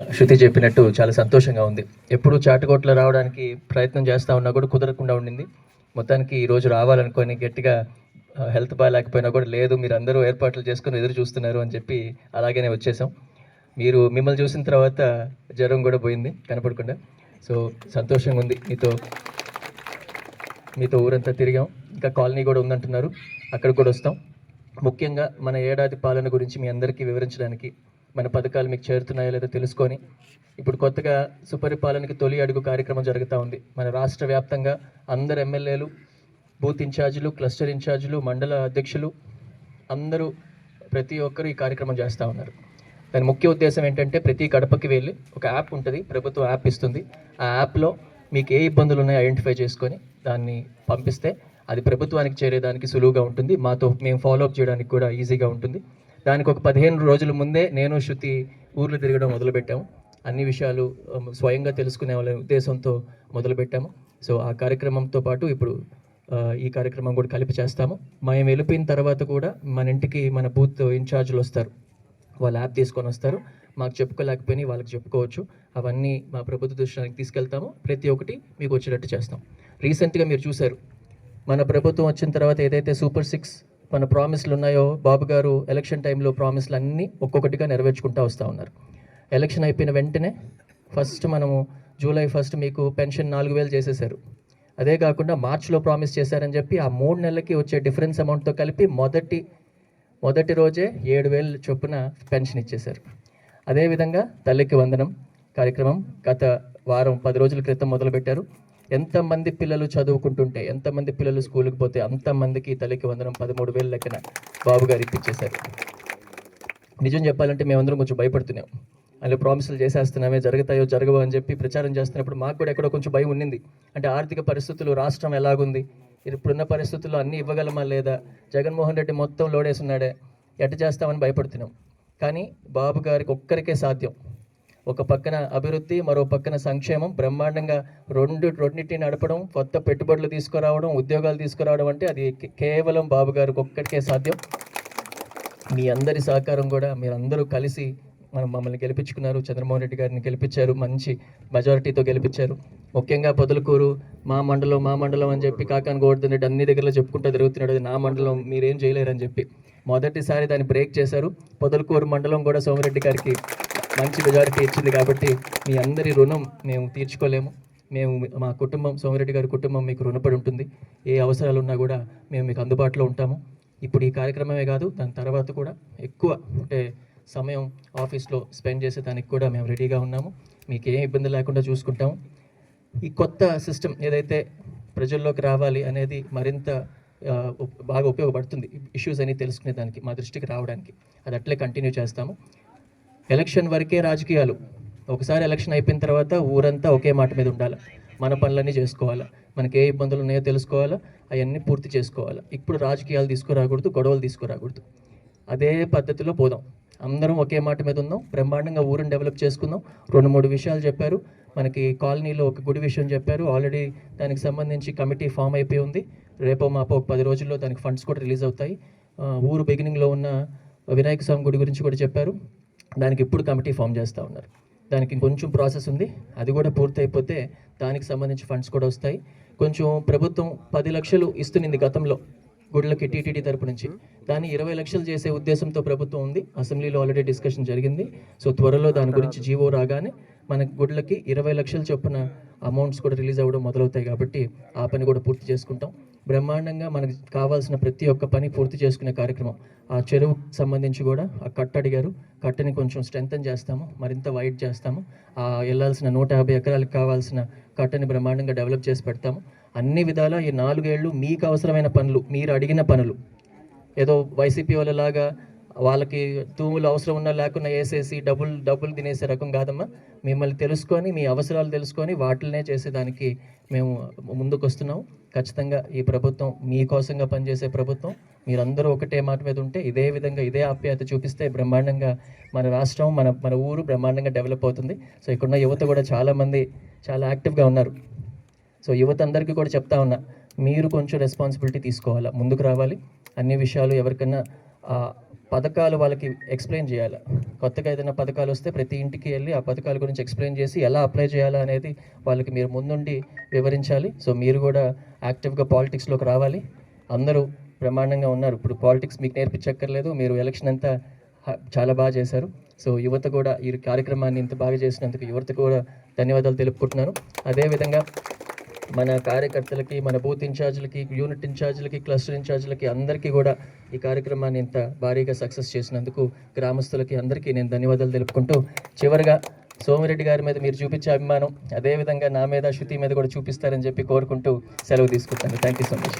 శృతి చెప్పినట్టు చాలా సంతోషంగా ఉంది. ఎప్పుడు చాటుకోట్లో రావడానికి ప్రయత్నం చేస్తూ ఉన్నా కూడా కుదరకుండా ఉండింది. మొత్తానికి ఈరోజు రావాలనుకొని గట్టిగా హెల్త్ బాగాలేకపోయినా కూడా లేదు మీరు అందరూ ఏర్పాట్లు చేసుకుని ఎదురు చూస్తున్నారు అని చెప్పి అలాగనే వచ్చేసాం. మీరు మిమ్మల్ని చూసిన తర్వాత జ్వరం కూడా పోయింది కనపడకుండా. సో సంతోషంగా ఉంది. మీతో మీతో ఊరంతా తిరిగాం. ఇంకా కాలనీ కూడా ఉందంటున్నారు. అక్కడ కూడా వస్తాం. ముఖ్యంగా మన ఏడాది పాలన గురించి మీ అందరికీ వివరించడానికి మన పథకాలు మీకు చేరుతున్నాయో లేదో తెలుసుకొని ఇప్పుడు కొత్తగా సుపరిపాలనకి తొలి అడుగు కార్యక్రమం జరుగుతూ ఉంది. మన రాష్ట్ర వ్యాప్తంగా అందరు ఎమ్మెల్యేలు బూత్ ఇన్ఛార్జీలు క్లస్టర్ ఇన్ఛార్జీలు మండల అధ్యక్షులు అందరూ ప్రతి ఒక్కరు ఈ కార్యక్రమం చేస్తూ ఉన్నారు. దాని ముఖ్య ఉద్దేశం ఏంటంటే ప్రతి గడపకి వెళ్ళి ఒక యాప్ ఉంటుంది ప్రభుత్వం యాప్ ఇస్తుంది. ఆ యాప్లో మీకు ఏ ఇబ్బందులు ఉన్నాయో ఐడెంటిఫై చేసుకొని దాన్ని పంపిస్తే అది ప్రభుత్వానికి చేరేదానికి సులువుగా ఉంటుంది. మాతో మేము ఫాలో అప్ చేయడానికి కూడా ఈజీగా ఉంటుంది. దానికి ఒక పదిహేను రోజుల ముందే నేను శృతి ఊర్లు తిరగడం మొదలుపెట్టాము. అన్ని విషయాలు స్వయంగా తెలుసుకునే వాళ్ళ ఉద్దేశంతో మొదలుపెట్టాము. సో ఆ కార్యక్రమంతో పాటు ఇప్పుడు ఈ కార్యక్రమం కూడా కలిపి చేస్తాము. మేము వెళ్ళిపోయిన తర్వాత కూడా మన ఇంటికి మన బూత్ ఇన్ఛార్జీలు వస్తారు. వాళ్ళు యాప్ తీసుకొని వస్తారు. మాకు చెప్పుకోలేకపోయినా వాళ్ళకి చెప్పుకోవచ్చు. అవన్నీ మా ప్రభుత్వ దృష్టానికి తీసుకెళ్తాము. ప్రతి ఒక్కటి మీకు వచ్చేటట్టు చేస్తాం. రీసెంట్గా మీరు చూశారు. మన ప్రభుత్వం వచ్చిన తర్వాత ఏదైతే సూపర్ సిక్స్ మన ప్రామిస్లు ఉన్నాయో బాబు గారు ఎలక్షన్ టైంలో ప్రామిస్లు అన్నీ ఒక్కొక్కటిగా నెరవేర్చుకుంటూ వస్తూ ఉన్నారు. ఎలక్షన్ అయిపోయిన వెంటనే ఫస్ట్ మనము జూలై ఫస్ట్ మీకు పెన్షన్ నాలుగు వేలు చేసేసారు అదే కాకుండా మార్చ్లో ప్రామిస్ చేశారని చెప్పి ఆ మూడు నెలలకి వచ్చే డిఫరెన్స్ అమౌంట్తో కలిపి మొదటి మొదటి రోజే ఏడు వేలు చొప్పున పెన్షన్ ఇచ్చేశారు. అదేవిధంగా తల్లికి వందనం కార్యక్రమం గత వారం పది రోజుల క్రితం మొదలుపెట్టారు. ఎంతమంది పిల్లలు చదువుకుంటుంటే ఎంతమంది పిల్లలు స్కూల్కి పోతే అంతమందికి తల్లికి వందనం పదమూడు వేల లెక్కన బాబు గారు ఇప్పించేశారు. నిజం చెప్పాలంటే మేమందరం కొంచెం భయపడుతున్నాం. అందులో ప్రామిసులు చేసేస్తున్నామే జరుగుతాయో జరగవో అని చెప్పి ప్రచారం చేస్తున్నప్పుడు మాకు కూడా ఎక్కడో కొంచెం భయం ఉండింది అంటే ఆర్థిక పరిస్థితులు రాష్ట్రం ఎలాగుంది? ఇప్పుడున్న పరిస్థితుల్లో అన్నీ ఇవ్వగలమా లేదా? జగన్మోహన్ రెడ్డి మొత్తం లోడేసున్నాడే. ఎట్ట చేస్తామని భయపడుతున్నాం. కానీ బాబు గారికి ఒక్కరికే సాధ్యం. ఒక పక్కన అభివృద్ధి మరో పక్కన సంక్షేమం బ్రహ్మాండంగా రెండు రెండింటిని నడపడం కొత్త పెట్టుబడులు తీసుకురావడం ఉద్యోగాలు తీసుకురావడం అంటే అది కేవలం బాబు గారికి ఒక్కరికే సాధ్యం. మీ అందరి సహకారం కూడా మీరందరూ కలిసి మనం మమ్మల్ని గెలిపించుకున్నారు చంద్రమోహన్ రెడ్డి గారిని గెలిపించారు మంచి మెజారిటీతో గెలిపించారు. ముఖ్యంగా పొదలకూరు మా మండలం మా మండలం అని చెప్పి కాకాని గోవర్ధన్ అన్ని దగ్గరలో చెప్పుకుంటూ తిరుగుతున్నాడు నా మండలం మీరేం చేయలేరని చెప్పి. మొదటిసారి దాన్ని బ్రేక్ చేశారు. పొదలకూరు మండలం కూడా సోమరెడ్డి గారికి మంచి మెజారిటీ ఇచ్చింది కాబట్టి మీ అందరి రుణం మేము తీర్చుకోలేము. మేము మా కుటుంబం సోమిరెడ్డి గారి కుటుంబం మీకు రుణపడి ఉంటుంది. ఏ అవసరాలు ఉన్నా కూడా మేము మీకు అందుబాటులో ఉంటాము. ఇప్పుడు ఈ కార్యక్రమమే కాదు దాని తర్వాత కూడా ఎక్కువ అంటే సమయం ఆఫీస్లో స్పెండ్ చేసే దానికి కూడా మేము రెడీగా ఉన్నాము. మీకు ఏ ఇబ్బంది లేకుండా చూసుకుంటాము. ఈ కొత్త సిస్టమ్ ఏదైతే ప్రజల్లోకి రావాలి అనేది మరింత బాగా ఉపయోగపడుతుంది. ఇష్యూస్ అని తెలుసుకునే దానికి మా దృష్టికి రావడానికి. అది అట్లే కంటిన్యూ చేస్తాము. ఎలక్షన్ వరకే రాజకీయాలు. ఒకసారి ఎలక్షన్ అయిపోయిన తర్వాత ఊరంతా ఒకే మాట మీద ఉండాలి. మన పనులన్నీ చేసుకోవాలా? మనకి ఏ ఇబ్బందులు ఉన్నాయో తెలుసుకోవాలా? అవన్నీ పూర్తి చేసుకోవాలా? ఇప్పుడు రాజకీయాలు తీసుకురాకూడదు గొడవలు తీసుకురాకూడదు. అదే పద్ధతిలో పోదాం. అందరం ఒకే మాట మీద ఉందాం. బ్రహ్మాండంగా ఊరిని డెవలప్ చేసుకుందాం. రెండు మూడు విషయాలు చెప్పారు. మనకి కాలనీలో ఒక గుడి విషయం చెప్పారు. ఆల్రెడీ దానికి సంబంధించి కమిటీ ఫామ్ అయిపోయి ఉంది. రేపో మాపో ఒక పది రోజుల్లో దానికి ఫండ్స్ కూడా రిలీజ్ అవుతాయి. ఊరు బిగినింగ్లో ఉన్న వినాయక స్వామి గుడి గురించి కూడా చెప్పారు. దానికి ఇప్పుడు కమిటీ ఫామ్ చేస్తూ ఉన్నారు. దానికి ఇంకొంచెం ప్రాసెస్ ఉంది. అది కూడా పూర్తి అయిపోతే దానికి సంబంధించి ఫండ్స్ కూడా వస్తాయి. కొంచెం ప్రభుత్వం పది లక్షలు ఇస్తునింది గతంలో గుడ్లకి టీటీడీ తరపు నుంచి. దాన్ని ఇరవై లక్షలు చేసే ఉద్దేశంతో ప్రభుత్వం ఉంది. అసెంబ్లీలో ఆల్రెడీ డిస్కషన్ జరిగింది. సో త్వరలో దాని గురించి జీవో రాగానే మన గుడ్లకి ఇరవై లక్షల చొప్పున అమౌంట్స్ కూడా రిలీజ్ అవ్వడం మొదలవుతాయి కాబట్టి ఆ పని కూడా పూర్తి చేసుకుంటాం. బ్రహ్మాండంగా మనకు కావాల్సిన ప్రతి ఒక్క పని పూర్తి చేసుకునే కార్యక్రమం. ఆ చెరువు సంబంధించి కూడా ఆ కట్ట అడిగారు. కట్టని కొంచెం స్ట్రెంగ్తన్ చేస్తాము మరింత వైడ్ చేస్తాము. ఆ వెళ్ళాల్సిన నూట యాభై ఎకరాలకు కావాల్సిన కట్టని బ్రహ్మాండంగా డెవలప్ చేసి పెడతాము. అన్ని విధాలా ఈ నాలుగేళ్ళు మీకు అవసరమైన పనులు మీరు అడిగిన పనులు. ఏదో వైసీపీ వాళ్ళలాగా వాళ్ళకి తూములు అవసరం ఉన్నా లేకుండా వేసేసి డబ్బులు డబ్బులు తినేసే రకం కాదమ్మా. మిమ్మల్ని తెలుసుకొని మీ అవసరాలు తెలుసుకొని వాటినే చేసేదానికి మేము ముందుకు వస్తున్నాం ఖచ్చితంగా ఈ ప్రభుత్వం మీకోసంగా పనిచేసే ప్రభుత్వం. మీరందరూ ఒకటే మాట మీద ఉంటే ఇదే విధంగా ఇదే ఆప్యాయత చూపిస్తే బ్రహ్మాండంగా మన రాష్ట్రం మన మన ఊరు బ్రహ్మాండంగా డెవలప్ అవుతుంది. సో ఇక్కడున్న యువత కూడా చాలామంది చాలా యాక్టివ్గా ఉన్నారు. సో యువత అందరికీ కూడా చెప్తా ఉన్నా మీరు కొంచెం రెస్పాన్సిబిలిటీ తీసుకోవాలా ముందుకు రావాలి. అన్ని విషయాలు ఎవరికైనా పథకాలు వాళ్ళకి ఎక్స్ప్లెయిన్ చేయాలి? కొత్తగా ఏదైనా పథకాలు వస్తే ప్రతి ఇంటికి వెళ్ళి ఆ పథకాల గురించి ఎక్స్ప్లెయిన్ చేసి ఎలా అప్లై చేయాలా అనేది వాళ్ళకి మీరు ముందుండి వివరించాలి. సో మీరు కూడా యాక్టివ్గా పాలిటిక్స్లోకి రావాలి. అందరూ బ్రహ్మాండంగా ఉన్నారు. ఇప్పుడు పాలిటిక్స్ మీకు నేర్పించక్కర్లేదు. మీరు ఎలక్షన్ అంతా చాలా బాగా చేశారు. సో యువత కూడా ఈ కార్యక్రమాన్ని ఇంత బాగా చేసినందుకు యువత కూడా ధన్యవాదాలు తెలుపుకుంటున్నాను. అదేవిధంగా మన కార్యకర్తలకి మన బూత్ ఇన్ఛార్జ్లకి యూనిట్ ఇన్ఛార్జ్లకి క్లస్టర్ ఇన్ఛార్జ్లకి అందరికీ కూడా ఈ కార్యక్రమాన్ని ఇంత భారీగా సక్సెస్ చేసినందుకు గ్రామస్తులకి అందరికీ నేను ధన్యవాదాలు తెలుపుకుంటూ చివరిగా సోమిరెడ్డి గారి మీద మీరు చూపించే అభిమానం అదేవిధంగా నా మీద శృతి మీద కూడా చూపిస్తారని చెప్పి కోరుకుంటూ సెలవు తీసుకుంటాను. Thank you so much